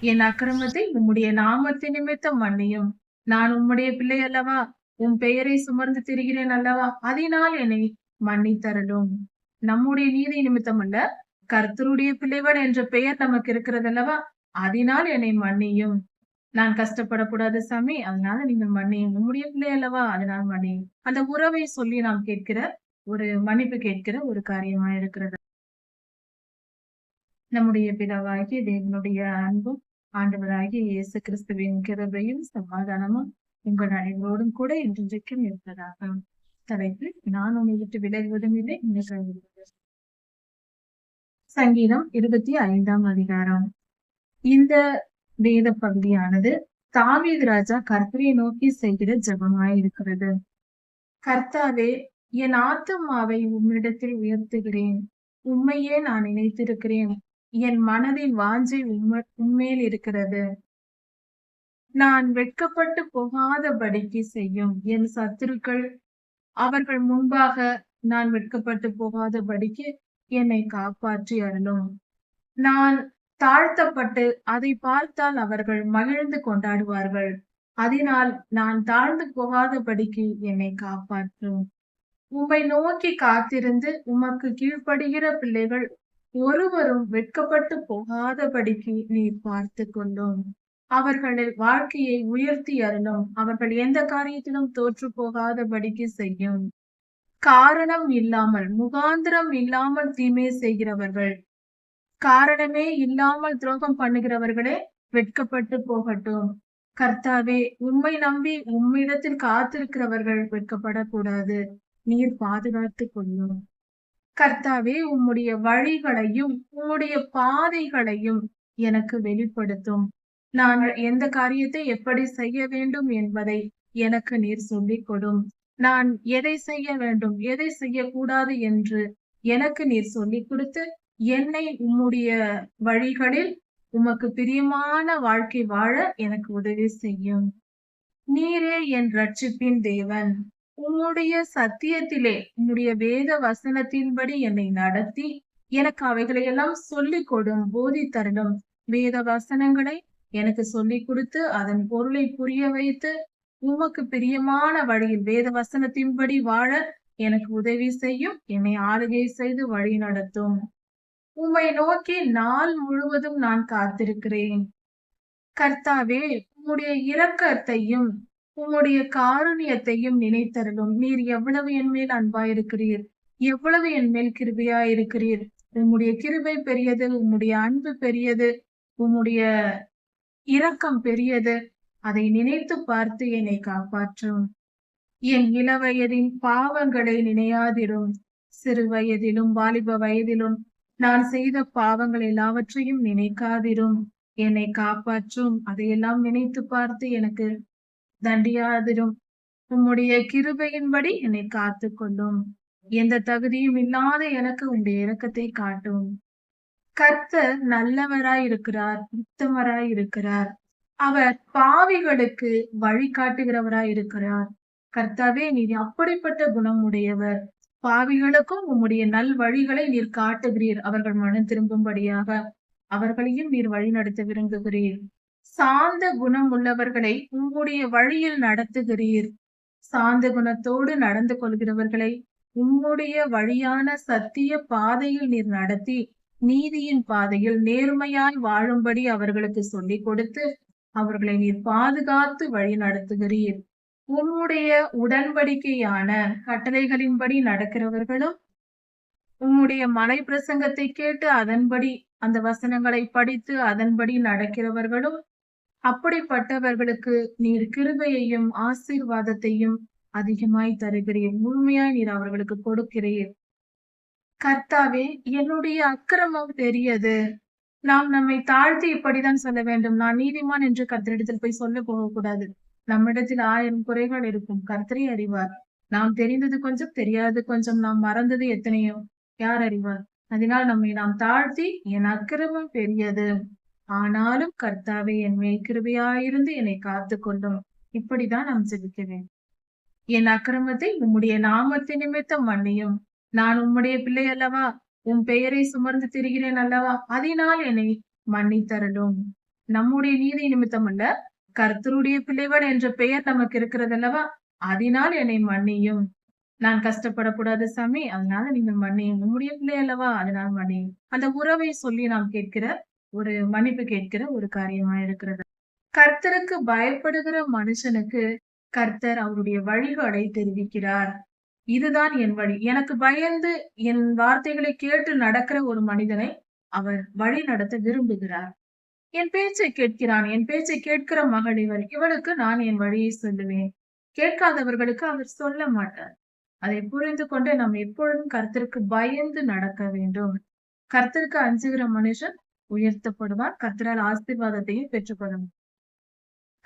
என் அக்கிரமத்தை உம்முடைய நாமத்தின் நிமித்தம் மன்னியும். நான் உம்முடைய பிள்ளை அல்லவா? உன் பெயரை சுமர்ந்து திரிகிறேன் அல்லவா? அதனால் என்னை மன்னித்தரலும் நம்முடைய நீதி நிமித்தம் அல்ல கர்த்தருடைய பிள்ளைவன் என்ற பெயர் நமக்கு இருக்கிறது அல்லவா? அதனால் என்னை மன்னியும். நான் கஷ்டப்படக்கூடாது சாமி அதனால நீங்கள் மன்னியும். உம்முடைய பிள்ளை அல்லவா? அதனால் மன்னியும். அந்த உறவை சொல்லி நாம் கேட்கிற ஒரு மன்னிப்பு கேட்கிற ஒரு காரியமா இருக்கிறது நம்முடைய பிதாவாகிய தேவனுடைய அன்பும் ஆண்டவராகிய இயேசு கிறிஸ்துவின் கிருபையும் சமாதானமும் உங்கள் அனைவரோடும் கூட இன்றைக்கும் இருப்பதாக. தலைப்பு நான் உன்னை விட்டு விலகுவதும் இல்லை சங்கீதம் இருபத்தி ஐந்தாம் அதிகாரம். இந்த வேத பகுதியானது தாவீது ராஜா கர்த்தரை நோக்கி செய்கிற ஜபமாய் இருக்கிறது கர்த்தாவே என் ஆத்துமாவை உம்மிடத்தில் உயர்த்துகிறேன். உண்மையே நான் நினைத்திருக்கிறேன். என் மனதின் வாஞ்சை உண்மையில் இருக்கிறது. நான் வெட்கப்பட்டு போகாதபடிக்கு செய்யும் என் சத்துருக்கள். அவர்கள் முன்பாக நான் வெட்கப்பட்டு போகாதபடிக்கு என்னை காப்பாற்றி அருளும். நான் தாழ்த்தப்பட்டு அதை பார்த்தால் அவர்கள் மகிழ்ந்து கொண்டாடுவார்கள். அதனால் நான் தாழ்ந்து போகாதபடிக்கு என்னை காப்பாற்றும். உம்மை நோக்கி காத்திருந்து உமக்கு கீழ்ப்படுகிற பிள்ளைகள் ஒருவரும் வெட்கப்பட்டு போகாதபடிக்கு நீர் பார்த்து கொண்டோம். அவர்களின் வாழ்க்கையை உயர்த்தி அருளும். அவர்கள் எந்த காரியத்திலும் தோற்று போகாதபடிக்கு செய்யும். காரணம் இல்லாமல் முகாந்திரம் இல்லாமல் தீமை செய்கிறவர்கள். காரணமே இல்லாமல் துரோகம் பண்ணுகிறவர்களே வெட்கப்பட்டு போகட்டும். கர்த்தாவே உண்மை நம்பி உம்மிடத்தில் காத்திருக்கிறவர்கள் வெட்கப்படக்கூடாது. நீர் பாதுகாத்து கொள்ளும். கர்த்தாவே உம்முடைய வழிகளையும் உம்முடைய பாதைகளையும் எனக்கு வெளிப்படுத்தும். நான் எந்த காரியத்தை எப்படி செய்ய வேண்டும் என்பதை எனக்கு நீர் சொல்லிக் கொடும். நான் எதை செய்ய வேண்டும் எதை செய்யக்கூடாது என்று எனக்கு நீர் சொல்லிக் கொடுத்து என்னை உம்முடைய வழிகளில் உமக்கு பிரியமான வாழ்க்கை வாழ எனக்கு உதவி செய்யும். நீரே என் ரட்சிப்பின் தேவன். உம்முடைய சத்தியத்திலே உம்முடைய வேத வசனத்தின்படி என்னை நடத்தி எனக்கு அவைகளை எல்லாம் சொல்லிக் கொடும் போதித்தரலும் வேத வசனங்களை எனக்கு சொல்லிக் கொடுத்து அதன் பொருளை புரிய வைத்து உமக்கு பிரியமான வழியில் வேத வசனத்தின்படி வாழ எனக்கு உதவி செய்யும் என்னை ஆளுகை செய்து வழி நடத்தும். உம்மை நோக்கி நாள் முழுவதும் நான் காத்திருக்கிறேன். கர்த்தாவே உம்முடைய இரக்கத்தையும் உம்முடைய காரணியத்தையும் நினைத்தருளும். நீர் எவ்வளவு என்மேல் அன்பாயிருக்கிறீர். எவ்வளவு என்மேல் கிருபையாயிருக்கிறீர். உம்முடைய கிருபை பெரியது உம்முடைய அன்பு பெரியது உம்முடைய இரக்கம் பெரியது. அதை நினைத்து பார்த்து என்னை காப்பாற்றும். என் இளவயதின் பாவங்களை நினையாதிரும். சிறு வயதிலும் வாலிப வயதிலும் நான் செய்த பாவங்கள் எல்லாவற்றையும் நினைக்காதிரும். என்னை காப்பாற்றும். அதையெல்லாம் நினைத்து பார்த்து எனக்கு தண்டியாதிரும். உம்முடைய கிருபையின்படி என்னை காத்து கொள்ளும் எந்த தகுதியும் இல்லாத எனக்கு உடைய இரக்கத்தை காட்டும். கர்த்தர் நல்லவராய் இருக்கிறார் உத்தமராய் இருக்கிறார் அவர் பாவிகளுக்கு வழிகாட்டுகிறவராய் இருக்கிறார் கர்த்தாவே நீர் அப்படிப்பட்ட குணம் உடையவர் பாவிகளுக்கும் உம்முடைய நல் வழிகளை நீர் காட்டுகிறீர். அவர்கள் மனம் திரும்பும்படியாக அவர்களையும் நீர் வழி நடத்த விரும்புகிறீர். சாந்த குணம் உள்ளவர்களை உம்முடைய வழியில் நடத்துகிறீர். சாந்த குணத்தோடு நடந்து கொள்கிறவர்களை உம்முடைய வழியான சத்திய பாதையில் நீர் நடத்தி நீதியின் பாதையில் நேர்மையாய் வாழும்படி அவர்களுக்கு சொல்லிக் கொடுத்து அவர்களை நீர் பாதுகாத்து வழி நடத்துகிறீர். உம்முடைய உடன்படிக்கையான கட்டளைகளின்படி நடக்கிறவர்களும் உம்முடைய மலை பிரசங்கத்தை கேட்டு அதன்படி அந்த வசனங்களை படித்து அதன்படி நடக்கிறவர்களும் அப்படிப்பட்டவர்களுக்கு நீர் கிருபையையும் ஆசீர்வாதத்தையும் அதிகமாய் தருகிறீர் முழுமையாய் நீர் அவர்களுக்கு கொடுக்கிறீர் கர்த்தாவே என்னுடைய அக்கிரமம் பெரியது. நாம் நம்மை தாழ்த்தி இப்படிதான் சொல்ல வேண்டும். நான் நீதிமான் என்று கர்த்தரிடத்தில் போய் சொல்ல போகக்கூடாது. நம்மிடத்தில் ஆயிரம் குறைகள் இருக்கும். கர்த்தரை அறிவார். நாம் தெரிந்தது கொஞ்சம் தெரியாது கொஞ்சம். நாம் மறந்தது எத்தனையோ? யார் அறிவார்? அதனால் நம்மை நாம் தாழ்த்தி என் அக்கிரமம் பெரியது. ஆனாலும் கர்த்தாவே என் மேல் கிருபையாயிருந்து என்னை காத்து கொள்ளும் இப்படிதான் நாம் ஜெபிக்க வேண்டும் என் அக்கிரமத்தை உம்முடைய நாமத்தின் நிமித்தம் மன்னியும். நான் உம்முடைய பிள்ளை அல்லவா? உன் பெயரை சுமர்ந்து திரிகிறேன் அல்லவா? அதனால் என்னை மன்னித்தரலும் நம்முடைய நீதி நிமித்தம் அல்ல கர்த்தருடைய பிள்ளைவன் என்ற பெயர் நமக்கு இருக்கிறது அல்லவா? அதனால் என்னை மன்னியும். நான் கஷ்டப்படக்கூடாது சாமி அதனால நீங்கள் மன்னியும் உம்முடைய பிள்ளை அல்லவா? அதனால் மன்னியும் அந்த உறவை சொல்லி நாம் கேட்கிற ஒரு மன்னிப்பு கேட்கிற ஒரு காரியமா இருக்கிறது. கர்த்தருக்கு பயப்படுகிற மனுஷனுக்கு கர்த்தர் அவருடைய வழிகளை தெரிவிக்கிறார். இதுதான் என் வழி. எனக்கு பயந்து என் வார்த்தைகளை கேட்டு நடக்கிற ஒரு மனிதனை அவர் வழி நடத்த விரும்புகிறார். என் பேச்சை கேட்கிறான். என் பேச்சை கேட்கிற மகள் இவர். இவளுக்கு நான் என் வழியை சொல்லுவேன். கேட்காதவர்களுக்கு அவர் சொல்ல மாட்டார். அதை புரிந்து கொண்டு நாம் எப்பொழுதும் கர்த்தருக்கு பயந்து நடக்க வேண்டும். கர்த்தருக்கு அஞ்சுகிற மனுஷன் உயர்த்தப்படுவார் கர்த்தரால் ஆசீர்வாதத்தையும் பெற்றுக்கொள்ளும்.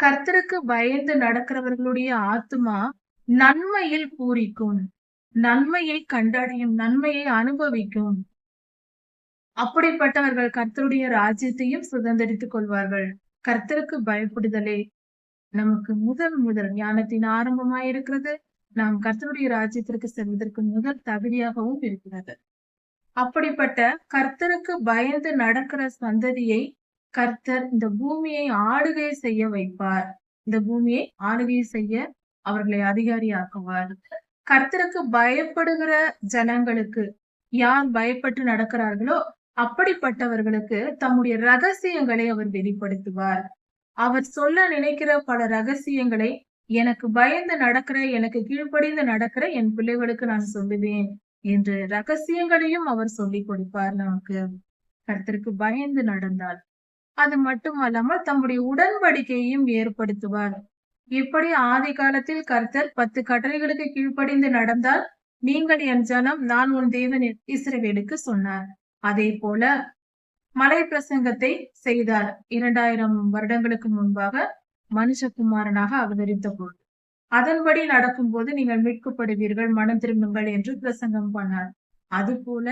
கர்த்தருக்கு பயந்து நடக்கிறவர்களுடைய ஆத்மா நன்மையில் பூரிக்கும். நன்மையை கண்டடையும் நன்மையை அனுபவிக்கும். அப்படிப்பட்டவர்கள் கர்த்தருடைய ராஜ்யத்தையும் சுதந்திரித்துக் கொள்வார்கள். கர்த்தருக்கு பயப்படுதலே. நமக்கு முதல் முதல் ஞானத்தின் ஆரம்பமாயிருக்கிறது. நாம் கர்த்தருடைய ராஜ்யத்திற்கு செல்வதற்கு முதல் தகுதியாகவும் இருக்கிறது. அப்படிப்பட்ட கர்த்தருக்கு பயந்து நடக்கிற சந்ததியை கர்த்தர் இந்த பூமியை ஆளுகை செய்ய வைப்பார். இந்த பூமியை ஆளுகை செய்ய அவர்களை அதிகாரியாக்குவார். கர்த்தருக்கு பயப்படுகிற ஜனங்களுக்கு யார் பயப்பட்டு நடக்கிறார்களோ அப்படிப்பட்டவர்களுக்கு தம்முடைய ரகசியங்களை அவர் வெளிப்படுத்துவார். அவர் சொல்ல நினைக்கிற பல ரகசியங்களை எனக்கு பயந்து நடக்கிற எனக்கு கீழ்ப்படிந்து நடக்கிற என் பிள்ளைகளுக்கு நான் சொல்லுவேன். என்று ரகசியங்களையும் அவர் சொல்லிக் கொடுப்பார் நமக்கு. கர்த்தருக்கு பயந்து நடந்தால் அது மட்டுமல்லாமல் தம்முடைய உடன்படிக்கையையும் ஏற்படுத்துவார். இப்படி ஆதி காலத்தில் கர்த்தர் பத்து கட்டளைகளுக்கு கீழ்ப்படிந்து நடந்தால் நீங்கள் என் ஜனம் நான் உன் தேவன் இஸ்ரவேலுக்கு சொன்னார். அதே போல மலை பிரசங்கத்தை செய்தார். இரண்டாயிரம் வருடங்களுக்கு முன்பாக மனுஷகுமாரனாக அவதரித்த போது. அதன்படி நடக்கும்போது நீங்கள் மீட்கப்படுவீர்கள் மனம் திரும்புங்கள் என்று பிரசங்கம் பண்ணார். அது போல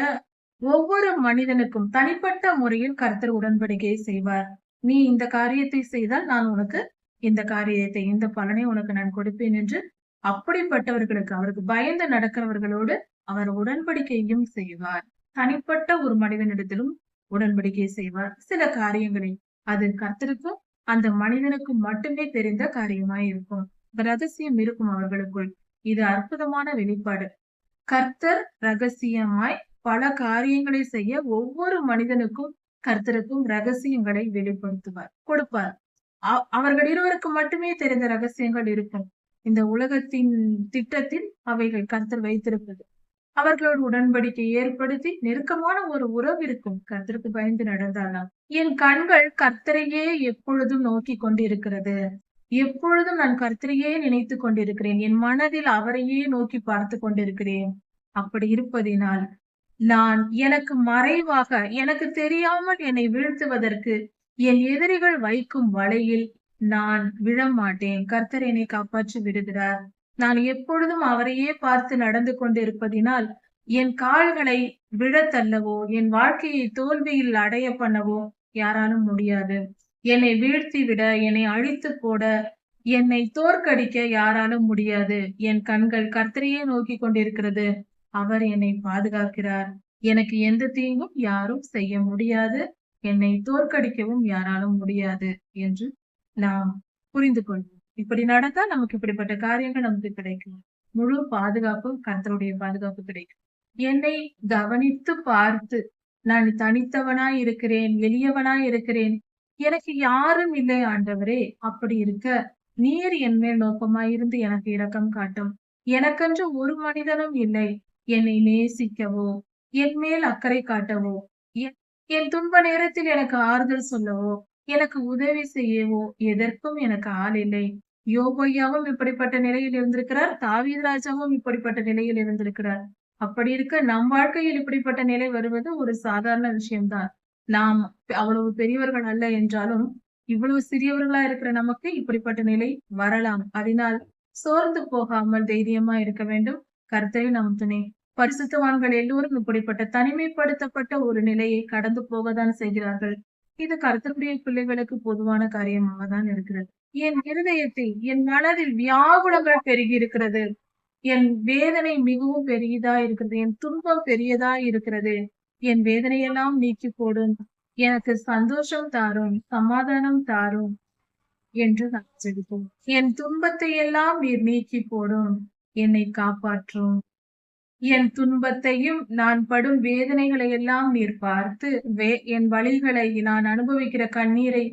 ஒவ்வொரு மனிதனுக்கும் தனிப்பட்ட முறையில் கர்த்தர் உடன்படிக்கையை செய்வார். நீ இந்த காரியத்தை செய்தால் நான் உனக்கு இந்த காரியத்தை இந்த பலனை உனக்கு நான் கொடுப்பேன் என்று அப்படிப்பட்டவர்களுக்கு அவருக்கு பயந்து நடக்கிறவர்களோடு அவர் உடன்படிக்கையும் செய்வார். தனிப்பட்ட ஒரு மனிதனிடத்திலும் உடன்படிக்கை செய்வார். சில காரியங்களில் அது கர்த்தருக்கும் அந்த மனிதனுக்கு மட்டுமே தெரிந்த காரியமாய் இருக்கும். ரகசியம் இருக்கும் அவர்களுக்குள். இது அற்புதமான வெளிப்பாடு. கர்த்தர் ரகசியமாய் பல காரியங்களை செய்ய ஒவ்வொரு மனிதனுக்கும் கர்த்தருக்கும் ரகசியங்களை வெளிப்படுத்துவார் கொடுப்பார். அவர்கள் இருவருக்கு மட்டுமே தெரிந்த ரகசியங்கள் இருக்கும். இந்த உலகத்தின் திட்டத்தில் அவைகள் கர்த்தர் வைத்திருப்பது. அவர்களோடு உடன்படிக்கை ஏற்படுத்தி நெருக்கமான ஒரு உறவு இருக்கும். கர்த்தருக்கு பயந்து நடந்தாலாம் என் கண்கள் கர்த்தரையே எப்பொழுதும் நோக்கி கொண்டிருக்கிறது. எப்பொழுதும் நான் கர்த்தரையே நினைத்து கொண்டிருக்கிறேன். என் மனதில் அவரையே நோக்கி பார்த்து கொண்டிருக்கிறேன். அப்படி இருப்பதினால் நான் எனக்கு மறைவாக எனக்கு தெரியாமல் என்னை வீழ்த்துவதற்கு என் எதிரிகள் வைக்கும் வலையில் நான் விழமாட்டேன். கர்த்தர் என்னை காப்பாற்றி விடுகிறார். நான் எப்பொழுதும் அவரையே பார்த்து நடந்து கொண்டிருப்பதினால் என் கால்களை விழத்தள்ளவோ என் வாழ்க்கையை தோல்வியில் அடைய பண்ணவோ யாராலும் முடியாது. என்னை வீழ்த்தி விட என்னை அழித்து போட என்னை தோற்கடிக்க யாராலும் முடியாது. என் கண்கள் கர்த்தரையே நோக்கி கொண்டிருக்கிறது. அவர் என்னை பாதுகாக்கிறார். எனக்கு எந்த தீங்கும் யாரும் செய்ய முடியாது. என்னை தோற்கடிக்கவும் யாராலும் முடியாது என்று நாம் புரிந்து கொள்வோம். இப்படி நடந்தா நமக்கு இப்படிப்பட்ட காரியங்கள் நமக்கு கிடைக்கும். முழு பாதுகாப்பும் கர்த்தருடைய பாதுகாப்பு கிடைக்கும். என்னை கவனித்து பார்த்து நான் தனித்தவனாய் இருக்கிறேன் எளியவனாய் இருக்கிறேன். எனக்கு யாரும் இல்லை ஆண்டவரே அப்படி இருக்க. நீர் என் மேல் நோக்கமாயிருந்து எனக்கு இரக்கம் காட்டும். எனக்கென்று ஒரு மனிதனும் இல்லை. என்னை நேசிக்கவோ என் மேல் அக்கறை காட்டவோ என் துன்ப நேரத்தில் எனக்கு ஆறுதல் சொல்லவோ எனக்கு உதவி செய்யவோ எதற்கும் எனக்கு ஆள் இல்லை. யோகையாவும் இப்படிப்பட்ட நிலையில் இருந்திருக்கிறார். தாவீதராஜாவும் இப்படிப்பட்ட நிலையில் இருந்திருக்கிறார். அப்படி இருக்க நம் வாழ்க்கையில் இப்படிப்பட்ட நிலை வருவது ஒரு சாதாரண விஷயம்தான். நாம் அவ்வளவு பெரியவர்கள் அல்ல என்றாலும் இவ்வளவு சிறியவர்களா இருக்கிற நமக்கு இப்படிப்பட்ட நிலை வரலாம். அதனால் சோர்ந்து போகாமல் தைரியமா இருக்க வேண்டும். கருத்தை நம் துணை. பரிசுத்தவான்கள் எல்லோரும் இப்படிப்பட்ட தனிமைப்படுத்தப்பட்ட ஒரு நிலையை கடந்து போகத்தான் செய்கிறார்கள். இது கருத்துக்குரிய பிள்ளைகளுக்கு பொதுவான காரியமாக தான் இருக்கிறது. என் இருதயத்தில் என் மனதில் வியாகுலங்கள் பெருகி இருக்கிறது என் வேதனை மிகவும் பெரியதா இருக்கிறது. என் துன்பம் பெரியதா இருக்கிறது. என் வேதனையெல்லாம் நீக்கி போடும் எனக்கு சந்தோஷம் தாரும் சமாதானம் தாரும் என்று நான் ஜெபிப்போம். என் துன்பத்தை எல்லாம் நீர் நீக்கி போடும் என்னை காப்பாற்றும். என் துன்பத்தையும் நான் படும் வேதனைகளை எல்லாம் நீர் பார்த்து வே என் வழிகளை நான் அனுபவிக்கிற கண்ணீரை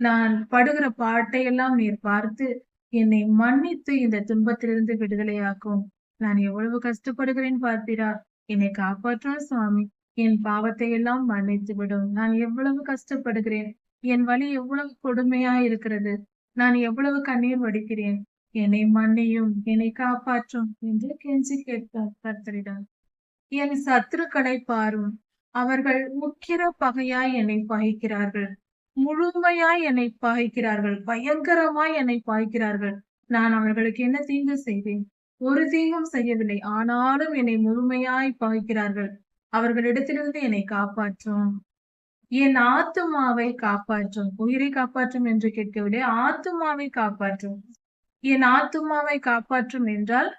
நான் படுகிற பாட்டை எல்லாம் நீர் பார்த்து என்னை மன்னித்து இந்த துன்பத்திலிருந்து விடுதலையாக்கும். நான் எவ்வளவு கஷ்டப்படுகிறேன் பார்ப்பீரா என்னை காப்பாற்றும் சுவாமி. என் பாவத்தை எல்லாம் மன்னித்து விடும். நான் எவ்வளவு கஷ்டப்படுகிறேன். என் வழி எவ்வளவு கொடுமையா இருக்கிறது. நான் எவ்வளவு கண்ணீர் வடிக்கிறேன். என்னை மன்னியும் என்னை காப்பாற்றும் என்று கெஞ்சி கேட்பார் கர்த்தரிடம். என் சத்துருக்களை பாரும். அவர்கள் முக்கிர பகையாய் என்னை பகைக்கிறார்கள் முழுமையாய் என்னை பகைக்கிறார்கள் பயங்கரமாய் என்னை பாய்க்கிறார்கள். நான் அவர்களுக்கு என்ன தீங்கு செய்தேன் ஒரு தீங்கும் செய்யவில்லை. ஆனாலும் என்னை முழுமையாய் பகைக்கிறார்கள் அவர்களிடத்திலிருந்து என்னை காப்பாற்றும். என் ஆத்துமாவை காப்பாற்றும். உயிரை காப்பாற்றும் என்று கேட்கவில்லை. ஆத்துமாவை காப்பாற்றும். என் ஆத்துமாவை காப்பாற்றும் என்றால்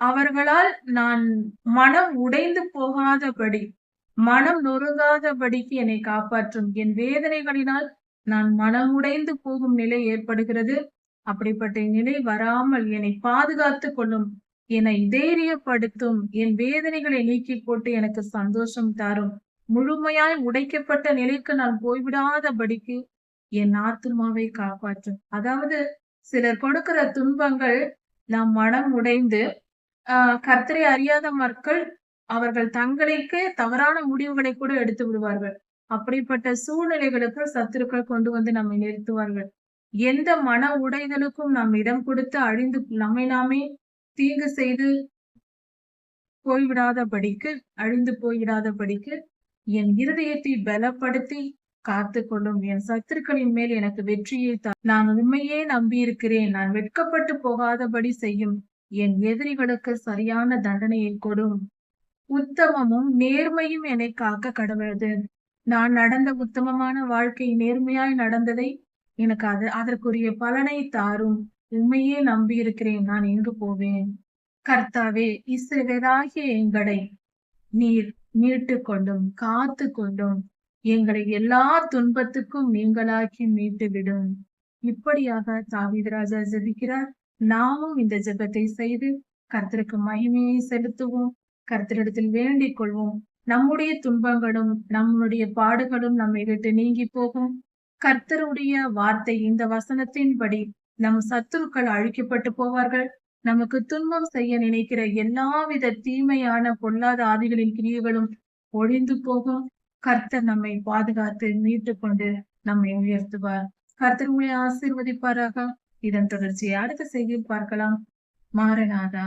அவர்களால் நான் மனம் உடைந்து போகாதபடி மனம் நொறுங்காதபடிக்கு என்னை காப்பாற்றும். என் வேதனைகளினால் நான் மனம் உடைந்து போகும் நிலை ஏற்படுகிறது. அப்படிப்பட்ட நிலை வராமல் என்னை பாதுகாத்து கொள்ளும் என்னை தைரியப்படுத்தும். என் வேதனைகளை நீக்கி போட்டு எனக்கு சந்தோஷம் தரும். முழுமையாய் உடைக்கப்பட்ட நிலைக்கு நான் போய்விடாதபடிக்கு என் ஆத்துமாவை காப்பாற்றும். அதாவது சிலர் கொடுக்கிற துன்பங்கள் நாம் மனம் உடைந்து ஆஹ் கர்த்தரை அறியாத மக்கள் அவர்கள் தங்களுக்கே தவறான முடிவுகளை கூட எடுத்து விடுவார்கள். அப்படிப்பட்ட சூழ்நிலைகளுக்கு சத்துருக்கள் கொண்டு வந்து நம்மை நிறுத்துவார்கள். எந்த மன உடைதலுக்கும் நாம் இடம் கொடுத்து அழிந்து நம்மை நாமே தீங்கு செய்து போய்விடாதபடிக்கு அழிந்து போய்விடாதபடிக்கு என் இருதயத்தை பலப்படுத்தி காத்து கொள்ளும் என் சத்துருக்களின் மேல் எனக்கு வெற்றியை நான் உண்மையே நம்பியிருக்கிறேன். நான் வெட்கப்பட்டு போகாதபடி செய்யும் என் எதிரிகளுக்கு சரியான தண்டனையை கொடும். உத்தமமும் நேர்மையும் என்னை காக்க கடவுளது. நான் நடந்த உத்தமமான வாழ்க்கை நேர்மையாய் நடந்ததை எனக்கு அது அதற்குரிய பலனை தாரும். உண்மையே நம்பி இருக்கிறேன் நான் எங்கு போவேன்? கர்த்தாவே இசைவராகிய எங்களை நீர் மீட்டு கொண்டும் காத்து கொண்டும் எங்களை எல்லா துன்பத்துக்கும் நீங்களாக்கி மீட்டு விடும் இப்படியாக தாவிதராஜா ஜெபிக்கிறார். நாமும் இந்த ஜெபத்தை செய்து கர்த்தருக்கு மகிமையை செலுத்துவோம். கர்த்தரிடத்தில் வேண்டிக் கொள்வோம். நம்முடைய துன்பங்களும் நம்முடைய பாடுகளும் நம்மை விட்டு நீங்கி போகும். கர்த்தருடைய வார்த்தை இந்த வசனத்தின்படி நம் சத்துருக்கள் அழிக்கப்பட்டு போவார்கள். நமக்கு துன்பம் செய்ய நினைக்கிற எல்லாவித தீமையான பொல்லாத ஆதிகளின் கிரியைகளும் ஒழிந்து போகும். கர்த்தர் நம்மை பாதுகாத்து மீட்டு கொண்டு நம்மை உயர்த்துவார். கர்த்தர் உங்களை ஆசீர்வதிப்பாராக. இதன் தொடர்ச்சியை அடுத்த செய்தியில் பார்க்கலாம். மாரநாதா